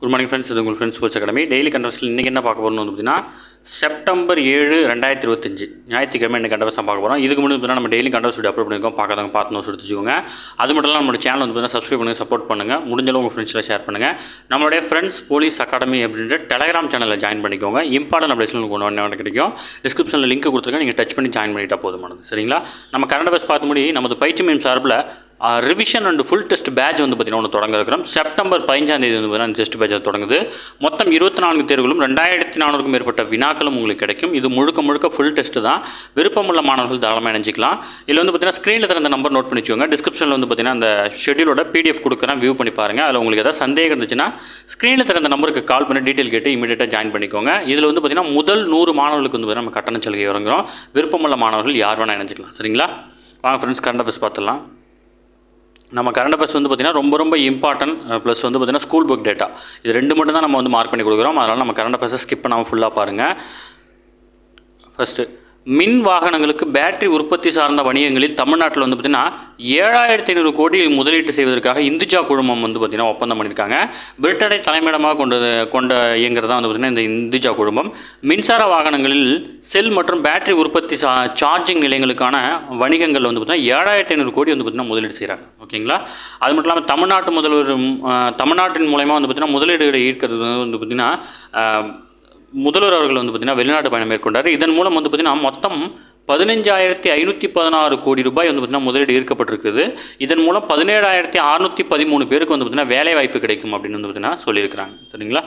Good morning friends இது உங்கள் friends sports academy daily கண்டவர்ஸில் இன்றைக்கி என்ன பார்க்க போகிறோம்னு வந்து பார்த்தீங்கன்னா செப்டம்பர் ஏழு ரெண்டாயிரத்தி இருபத்தஞ்சு. ஞாயிற்றுக்கிழமை இன்றைக்கி கண்டவர்ஸ் பார்க்க போகிறோம் இதுக்கு முன்னாடி பார்த்தீங்கன்னா நம்ம டெய்லி கண்டவர்ஸ் வீடியோ அப்லோட் பண்ணியிருக்கோம். பார்க்கறவங்க பார்த்து நோட்ஸ் அது மட்டும் இல்லாமல் நம்மளோட சேனல் வந்து பார்த்தீங்கன்னா சப்ஸ்கிரைப் பண்ணுங்கள் சப்போர்ட் பண்ணுங்கள் முடிஞ்சளவு உங்கள் ஃப்ரெண்ட்ஸில் ஷேர் பண்ணுங்கள் நம்மளுடைய ஃப்ரெண்ட்ஸ் போலீஸ் அகாடமி அப்படின்ற டெலகிராம் சேனலில் ஜாயின் பண்ணிக்கோங்க. இம்பார்ட்டன் அப்டேஷன் கொண்டு வந்து கிடைக்கும். டிஸ்கிரிப்ஷனில் லிங்க் கொடுத்துருக்கேன். நீங்கள் டச் பண்ணி ஜாயின் பண்ணிட்டா போதுமானது. சரிங்களா? நம்ம கரண்ட் அஃபேர்ஸ் பார்த்து முடி நமது பயிற்சி மையம் சார்பில் revision and full test batch வந்து பார்த்தீங்கன்னா ஒன்று தொடங்க இருக்கிறோம் செப்டம்பர் பதினஞ்சாம் தேதி வந்து பார்த்தீங்கன்னா டெஸ்ட் பேட்ச் தொடங்குது. மொத்தம் இருபத்தி நான்கு தேர்வுகளும் ரெண்டாயிரத்தி நானூறுக்கும் மேற்பட்ட வினாக்களும் உங்களுக்கு கிடைக்கும். இது முழுக்க முழுக்க ஃபுல் டெஸ்ட்டு தான். விருப்பமுள்ள மாணவர்கள் தாராளமாக இணைஞ்சிக்கலாம். இதில் வந்து பார்த்தீங்கன்னா ஸ்க்ரீனில் தர அந்த நம்பர் நோட் பண்ணி வச்சுக்கோங்க. டிஸ்கிரிப்ஷனில் வந்து பார்த்தீங்கன்னா அந்த ஷெடியூலோட பிடிஎஃப் கொடுக்குறேன் வியூ பண்ணி பாருங்கள் அதில் உங்களுக்கு ஏதாவது சந்தேகம் இருந்துச்சுன்னா ஸ்க்ரீனில் தர அந்த நம்பருக்கு கால் பண்ணி டீட்டெயில் கேட்டு இமீடியட்டாக ஜாயின் பண்ணிக்கோங்க. இதில் வந்து பார்த்தீங்கன்னா முதல் நூறு மாணவர்களுக்கு வந்து பார்த்தீங்கன்னா நம்ம கட்டண சலுகை இறங்குறோம் விருப்பமுள்ள மாணவர்கள் யார் வேணால் இணைஞ்சிக்கலாம். சரிங்களா? வாங்க ஃப்ரெண்ட்ஸ் கரண்ட் அஃபேர்ஸ் பார்த்துடலாம். நம்ம கரண்ட் அஃபேர்ஸ் வந்து பார்த்திங்கன்னா ரொம்ப ரொம்ப இம்பார்ட்டன்ட் ப்ளஸ் வந்து பார்த்திங்கன்னா ஸ்கூல் புக் டேட்டா இது ரெண்டு மட்டும் தான் நம்ம வந்து மார்க் பண்ணி கொடுக்குறோம். அதனால் நம்ம கரண்ட் அஃபேர்ஸை ஸ்கிப் பண்ணாமல் ஃபுல்லாக பாருங்கள் ஃபஸ்ட்டு மின் வாகனங்களுக்கு பேட்டரி உற்பத்தி சார்ந்த வணிகங்களில் தமிழ்நாட்டில் வந்து பார்த்திங்கன்னா ஏழாயிரத்தி ஐநூறு கோடி முதலீட்டு செய்வதற்காக இந்துஜா குழுமம் வந்து பார்த்திங்கன்னா ஒப்பந்தம் பண்ணியிருக்காங்க. பிரிட்டனை தலைமையிடமாக கொண்டது கொண்ட இயங்குறது தான் வந்து பார்த்திங்கன்னா இந்த இந்துஜா குழுமம். மின்சார வாகனங்களில் செல் மற்றும் பேட்டரி உற்பத்தி சா சார்ஜிங் நிலையங்களுக்கான வணிகங்கள் வந்து பார்த்திங்கன்னா ஏழாயிரத்தி ஐநூறு கோடி வந்து பார்த்திங்கன்னா முதலீடு செய்கிறாங்க ஓகேங்களா? அது மட்டும் இல்லாமல் தமிழ்நாட்டு முதல்வர் தமிழ்நாட்டின் மூலயமா வந்து பார்த்திங்கன்னா முதலீடுகளை ஈர்க்கிறது வந்து பார்த்திங்கன்னா முதல்வர் அவர்கள் வந்து பார்த்திங்கன்னா வெளிநாட்டு பயணம் மேற்கொண்டார். இதன் மூலம் வந்து பார்த்திங்கன்னா மொத்தம் பதினஞ்சாயிரத்தி ஐநூற்றி பதினாறு கோடி ரூபாய் வந்து பார்த்திங்கன்னா முதலீடு ஈர்க்கப்பட்டிருக்குது. இதன் மூலம் பதினேழாயிரத்தி அறநூற்றி பதிமூணு பேருக்கு வந்து பார்த்திங்கன்னா வேலை வாய்ப்பு கிடைக்கும் அப்படின்னு வந்து பார்த்திங்கன்னா சொல்லியிருக்கிறாங்க. சரிங்களா?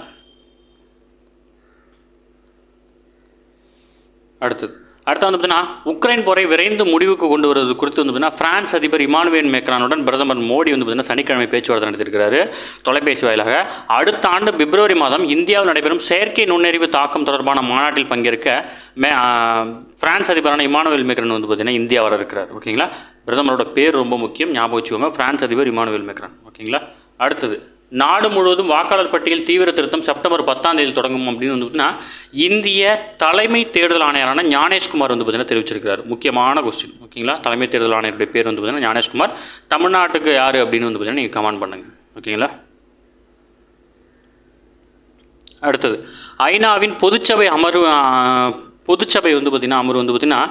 அடுத்தது. அடுத்து வந்து பார்த்தீங்கன்னா உக்ரைன் போரை விரைந்து முடிவுக்கு கொண்டு வருவது குறித்து வந்து பார்த்தீங்கன்னா பிரான்ஸ் அதிபர் இமானுவேல் மேக்ரானுடன் பிரதமர் மோடி வந்து பார்த்தீங்கன்னா சனிக்கிழமை பேச்சுவார்த்தை நடத்தியிருக்கிறாரு. தொலைபேசி வாயிலாக அடுத்த ஆண்டு பிப்ரவரி மாதம் இந்தியாவில் நடைபெறும் செயற்கை நுண்ணறிவு தாக்கம் தொடர்பான மாநாட்டில் பங்கேற்க மே பிரான்ஸ் அதிபரான இமானுவேல் மேக்ரான் வந்து பார்த்தீங்கன்னா இந்தியா வர இருக்கிறார். ஓகேங்களா? பிரதமரோட பேர் ரொம்ப முக்கியம் ஞாபகம் வச்சுக்கோங்க. பிரான்ஸ் அதிபர் இமானுவேல் மேக்ரான். ஓகேங்களா? அடுத்தது நாடு முழுவதும் வாக்காளர் பட்டியல் தீவிர திருத்தம் செப்டம்பர் பத்தாம் தேதி தொடங்கும் அப்படின்னு வந்து பார்த்தீங்கன்னா இந்திய தலைமை தேர்தல் ஆணையரான ஞானேஷ்குமார் வந்து பார்த்தீங்கன்னா தெரிவிச்சிருக்கிறார். முக்கியமான கொஸ்டின் ஓகேங்களா? தலைமை தேர்தல் ஆணையருடைய பேர் வந்து பார்த்தீங்கன்னா ஞானேஷ்குமார். தமிழ்நாட்டுக்கு யார் அப்படின்னு வந்து பார்த்தீங்கன்னா நீங்கள் கமெண்ட் பண்ணுங்கள் ஓகேங்களா? அடுத்தது ஐநாவின் பொதுச்சபை அமர்வு பொதுச்சபை வந்து பார்த்திங்கன்னா அமர்வு வந்து பார்த்திங்கன்னா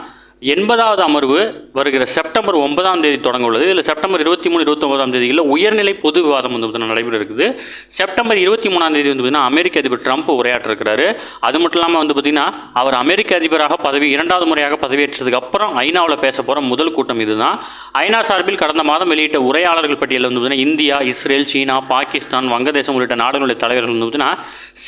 எண்பதாவது அமர்வு வருகிற செப்டம்பர் ஒன்பதாம் தேதி தொடங்க உள்ளது. இதில் செப்டம்பர் இருபத்தி மூணு இருபத்தொம்பதாம் தேதியில் உயர்நிலை பொது விவாதம் வந்து பார்த்தீங்கன்னா நடைபெற இருக்குது. செப்டம்பர் இருபத்தி மூணாம் தேதி வந்து பார்த்தீங்கன்னா அமெரிக்க அதிபர் ட்ரம்ப் உரையாற்றிருக்கிறாரு. அது மட்டும் இல்லாமல் வந்து பார்த்திங்கன்னா அவர் அமெரிக்க அதிபராக பதவி இரண்டாவது முறையாக பதவியேற்றதுக்கு அப்புறம் ஐநாவில் பேச போகிற முதல் கூட்டம் இதுதான். ஐநா சார்பில் கடந்த மாதம் வெளியிட்ட உரையாளர்கள் பட்டியலில் வந்து பார்த்தீங்கன்னா இந்தியா இஸ்ரேல் சீனா பாகிஸ்தான் வங்கதேசம் உள்ளிட்ட நாடுகளுடைய தலைவர்கள் வந்து பார்த்தீங்கன்னா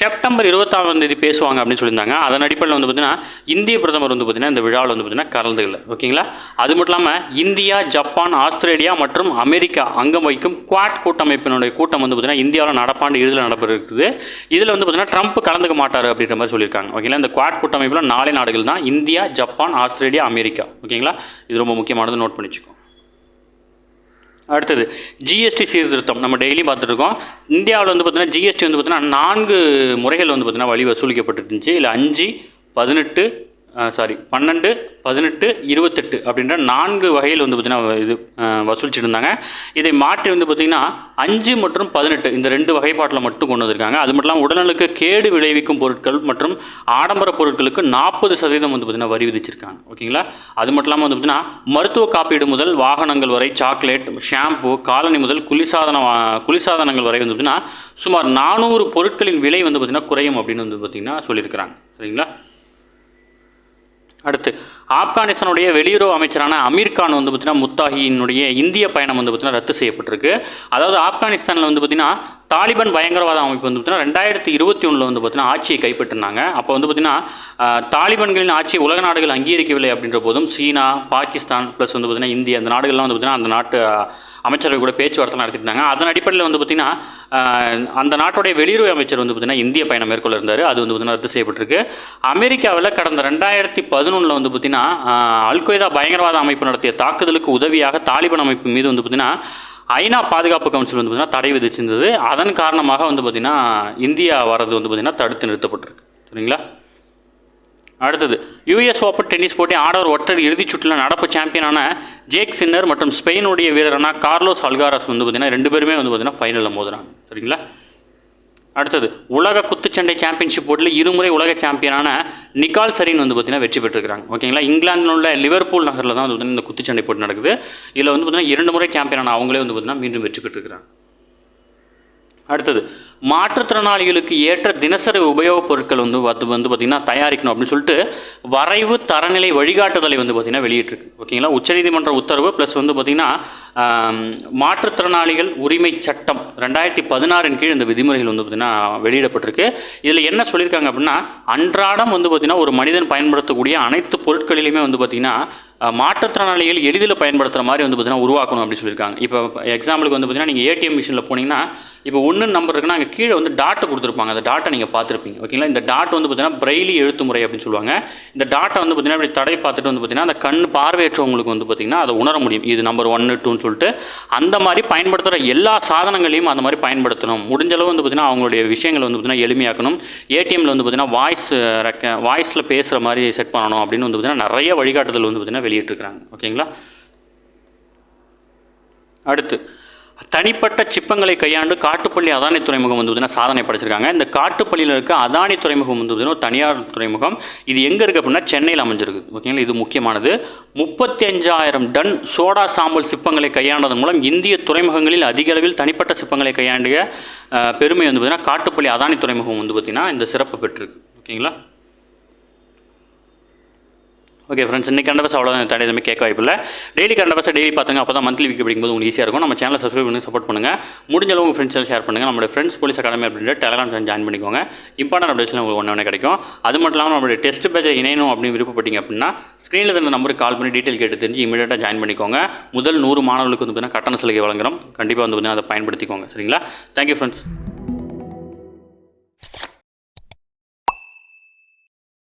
செப்டம்பர் இருபத்தாறாம் தேதி பேசுவாங்க அப்படின்னு சொல்லியிருந்தாங்க. அதன் அடிப்படையில் வந்து பார்த்தீங்கன்னா இந்திய பிரதமர் வந்து பார்த்தீங்கன்னா இந்த விழாவில் வந்து பார்த்தீங்கன்னா கலந்துக்கல. ஓகேங்களா? அது மட்டும் இல்லாமல் இந்தியா ஜப்பான் ஆஸ்திரேலியா மற்றும் அமெரிக்கா அங்கம் வைக்கும் குவாட் கூட்டமைப்பினுடைய கூட்டம் வந்து பார்த்திங்கன்னா இந்தியாவில் நடப்பாண்டு இறுதியில் நடைபெற இருக்குது இதில் வந்து பார்த்திங்கன்னா ட்ரம்ப் கலந்துக்க மாட்டார் அப்படின்ற மாதிரி சொல்லியிருக்காங்க. ஓகேங்களா? இந்த குவாட் கூட்டமைப்பில் நாலே நாடுகள் தான் இந்தியா ஜப்பான் ஆஸ்திரேலியா அமெரிக்கா. ஓகேங்களா? இது ரொம்ப முக்கியமானது நோட் பண்ணிச்சுக்கோங்க அடுத்தது ஜிஎஸ்டி சீர்திருத்தம். நம்ம டெய்லியும் பார்த்துருக்கோம் இந்தியாவில் வந்து பார்த்தீங்கன்னா ஜிஎஸ்டி வந்து பார்த்தீங்கன்னா நான்கு முறைகள் வந்து பார்த்தீங்கன்னா வழி வசூலிக்கப்பட்டு இருந்துச்சு இல்லை அஞ்சு பதினெட்டு சாரி பன்னெண்டு பதினெட்டு இருபத்தெட்டு அப்படின்ற நான்கு வகையில் வந்து பார்த்திங்கன்னா இது அஹ், வசூலிச்சுட்டு இருந்தாங்க இதை மாற்றி வந்து பார்த்திங்கன்னா அஞ்சு மற்றும் பதினெட்டு இந்த ரெண்டு வகைப்பாட்டில் மட்டும் கொண்டு வந்திருக்காங்க. அது மட்டும் இல்லாமல் உடல்நலுக்கு கேடு விளைவிக்கும் பொருட்கள் மற்றும் ஆடம்பர பொருட்களுக்கு நாற்பது சதவீதம் வந்து பார்த்திங்கன்னா வரி விதிச்சிருக்காங்க. ஓகேங்களா அது மட்டும் இல்லாமல் வந்து பார்த்திங்கன்னா மருத்துவ காப்பீடு முதல் வாகனங்கள் வரை சாக்லேட் ஷாம்பு காலனி முதல் குளிர்சாதன குளிர்சாதனங்கள் வரை வந்து பார்த்திங்கன்னா சுமார் நானூறு பொருட்களின் விலை வந்து பார்த்திங்கன்னா குறையும் அப்படின்னு வந்து பார்த்திங்கன்னா சொல்லியிருக்கிறாங்க. சரிங்களா? அடுத்து ஆப்கானிஸ்தானுடைய வெளியுறவு அமைச்சரான அமீர் கான் வந்து பார்த்தீங்கன்னா முத்தாஹியினுடைய இந்திய பயணம் வந்து பார்த்தீங்கன்னா ரத்து செய்யப்பட்டிருக்கு. அதாவது ஆப்கானிஸ்தானில் வந்து பார்த்தீங்கன்னா தாலிபான் பயங்கரவாத அமைப்பு வந்து பார்த்தீங்கன்னா ரெண்டாயிரத்தி இருபத்தி ஒன்றில் வந்து பார்த்தீங்கன்னா ஆட்சியை கைப்பற்றினாங்க. அப்போ வந்து பார்த்தீங்கன்னா தாலிபான்களின் ஆட்சியை உலக நாடுகள் அங்கீகரிக்கவில்லை அப்படின்ற போதும் சீனா பாகிஸ்தான் ப்ளஸ் வந்து பார்த்தீங்கன்னா இந்தியா அந்த நாடுகள்லாம் வந்து பார்த்தீங்கன்னா அந்த நாட்டு அமைச்சர்கள் கூட பேச்சுவார்த்தை நடத்திட்டாங்க. அதன் அடிப்படையில் வந்து பார்த்தீங்கன்னா அந்த நாட்டுடைய வெளியுறவு அமைச்சர் வந்து பார்த்தீங்கன்னா இந்திய பயணம் மேற்கொள்ள இருந்தார் அது வந்து பார்த்தீங்கன்னா ரத்து செய்யப்பட்டிருக்கு. அமெரிக்காவில் கடந்த ரெண்டாயிரத்தி பதினொன்றில் வந்து பார்த்தீங்கன்னா அல்கொய்தா பயங்கரவாத அமைப்பு நடத்திய தாக்குதலுக்கு உதவியாக தாலிபான் அமைப்பு மீது வந்து பார்த்தீங்கன்னா ஐநா பாதுகாப்பு கவுன்சில் வந்து பார்த்தீங்கன்னா தடை விதிச்சிருந்தது. அதன் காரணமாக வந்து பார்த்திங்கன்னா இந்தியா வரது வந்து பார்த்திங்கன்னா தடுத்து நிறுத்தப்பட்டிருக்கு. சரிங்களா? அடுத்தது யுஎஸ் ஓப்பன் டென்னிஸ் போட்டி ஆடவர் ஒற்றையர் இறுதிச் சுற்றில் நடப்பு சாம்பியனான ஜேக் சின்னர் மற்றும் ஸ்பெயினுடைய வீரரான கார்லோஸ் அல்காரஸ் வந்து பார்த்தீங்கன்னா ரெண்டு பேருமே வந்து பார்த்திங்கன்னா ஃபைனலில் மோதுறாங்க சரிங்களா? அடுத்தது உலக குத்துச்சண்டை சாம்பியன்ஷிப் போட்டியில் இருமுறை உலக சாம்பியனான நிக்கால் சரின் வந்து பார்த்தீங்கன்னா வெற்றி பெற்றிருக்காங்க ஓகேங்களா இங்கிலாந்தில் உள்ள லிவர்பூல் நகரில் தான் வந்து இந்த குத்துச்சண்டை போட்டி நடக்குது. இதில் வந்து பார்த்தீங்கன்னா இரண்டு முறை சாம்பியனான அவங்களே வந்து பார்த்தீங்கன்னா மீண்டும் வெற்றி பெற்றிருக்கிறாங்க. அடுத்தது மாற்றுத்திறனாளிகளுக்கு ஏற்ற தினசரி உபயோகப் பொருட்கள் வந்து வந்து வந்து பார்த்திங்கன்னா தயாரிக்கணும் அப்படின்னு சொல்லிட்டு வரைவு தரநிலை வழிகாட்டுதலை வந்து பார்த்திங்கன்னா வெளியிட்டிருக்கு. ஓகேங்களா? உச்சநீதிமன்ற உத்தரவு ப்ளஸ் வந்து பார்த்திங்கன்னா மாற்றுத்திறனாளிகள் உரிமை சட்டம் ரெண்டாயிரத்தி பதினாறின் கீழ் இந்த விதிமுறைகள் வந்து பார்த்திங்கன்னா வெளியிடப்பட்டிருக்கு. இதில் என்ன சொல்லியிருக்காங்க அப்படின்னா அன்றாடம் வந்து பார்த்திங்கன்னா ஒரு மனிதன் பயன்படுத்தக்கூடிய அனைத்து பொருட்களிலுமே வந்து பார்த்திங்கன்னா மாற்றுத்திறனாளிகள் எளிதில் பயன்படுத்துகிற மாதிரி வந்து பார்த்திங்கன்னா உருவாக்கணும் அப்படின்னு சொல்லியிருக்காங்க இப்போ எக்ஸாம்பிளுக்கு வந்து பார்த்திங்கன்னா நீங்கள் ஏடிஎம் மிஷினில் போனீங்கன்னா இப்போ ஒன்று நம்பர் இருக்குன்னா அங்கே கீழே வந்து டாட்டை கொடுத்துருப்பாங்க அந்த டாட்டை நீங்கள் பார்த்துருப்பீங்க ஓகேங்களா இந்த டாட் வந்து பார்த்தீங்கன்னா பிரெய்லி எழுத்து முறை அப்படின்னு சொல்லுவாங்க இந்த டாட்டை வந்து பார்த்திங்கன்னா இப்படி தடை பார்த்துட்டு வந்து பார்த்தீங்கன்னா அந்த கண் பார்வையற்றவங்களுக்கு வந்து பார்த்தீங்கன்னா அதை உணர முடியும் இது நம்பர் ஒன்று டூன்னு சொல்லிட்டு அந்த மாதிரி பயன்படுத்துகிற எல்லா சாதனங்களையும் அந்த மாதிரி பயன்படுத்தணும் முடிஞ்ச அளவு வந்து பார்த்தீங்கன்னா அவங்களுடைய விஷயங்களை வந்து பார்த்திங்கன்னா எளிமையாக்கணும் ஏடிஎம்மில் வந்து பார்த்திங்கன்னா வாய்ஸ் ரெக்க வாய்ஸில் பேசுகிற மாதிரி செட் பண்ணணும் அப்படின்னு வந்து பார்த்தீங்கன்னா நிறைய வழிகாட்டுதல் வந்து பார்த்தீங்கன்னா வெளியிட்டிருக்கிறாங்க. ஓகேங்களா? அடுத்து தனிப்பட்ட சிப்பங்களை கையாண்டு காட்டுப்பள்ளி அதானி துறைமுகம் வந்து பார்த்தீங்கன்னா சாதனை படைச்சிருக்காங்க. இந்த காட்டுப்பள்ளியில் இருக்க அதானி துறைமுகம் வந்து பார்த்தீங்கன்னா ஒரு தனியார் துறைமுகம். இது எங்கே இருக்குது அப்படின்னா சென்னையில் அமைஞ்சிருக்கு. ஓகேங்களா? இது முக்கியமானது. முப்பத்தி அஞ்சாயிரம் டன் சோடா சாம்பல் சிப்பங்களை கையாண்டதன் மூலம் இந்திய துறைமுகங்களில் அதிக அளவில் தனிப்பட்ட சிப்பங்களை கையாண்டிய பெருமை வந்து பார்த்தீங்கன்னா காட்டுப்பள்ளி அதானி துறைமுகம் வந்து பார்த்தீங்கன்னா இந்த சிறப்பு பெற்றிருக்கு. ஓகேங்களா? ஓகே ஃப்ரெண்ட்ஸ் இன்னைக்கு கண்டபஸ் அவ்வளோ தடை எதுவுமே கேட்க வாய்ப்பில்லை டெய்லி கண்டபஸ் டெய்லி பார்த்துங்க அப்போ தான் மந்த்லி வீக் படிக்கும்போது உங்களுக்கு ஈஸியாக இருக்கும். நம்ம சேனலை சப்ஸ்கிரைப் பண்ணி சப்போர்ட் பண்ணுங்கள் முடிஞ்ச உங்கள் ஃப்ரெண்ட்ஸ் ஷேர் பண்ணுங்கள் நம்மளுடைய ஃப்ரெண்ட்ஸ் போலீஸ் அகாடமி அப்படின்ற டெலகிராம் ஜாயின் பண்ணிக்கோங்க. இம்பார்ட்டன் அப்டேட்ஸ்லாம் உங்களுக்கு ஒன்று ஒன்று கிடைக்கும். அது மட்டும் இல்லாமல் நம்மளுடைய டெஸ்ட் பேஜை இணையணும் அப்படின்னு விருப்பப்பட்டீங்க அப்படின்னா ஸ்க்ரீனில் இருந்த நம்பருக்கு கால் பண்ணி டீட்டெயில் கேட்டு தெரிஞ்சு இமீடியட்டாக ஜாயின் பண்ணிக்கோங்க. முதல் நூறு மாணவர்களுக்கு வந்து பார்த்தீங்கன்னா கட்டண சலுகை வழங்குறோம். கண்டிப்பாக வந்து பார்த்தீங்கன்னா அதை பயன்படுத்திக்கோங்க. சரிங்களா? Thank you friends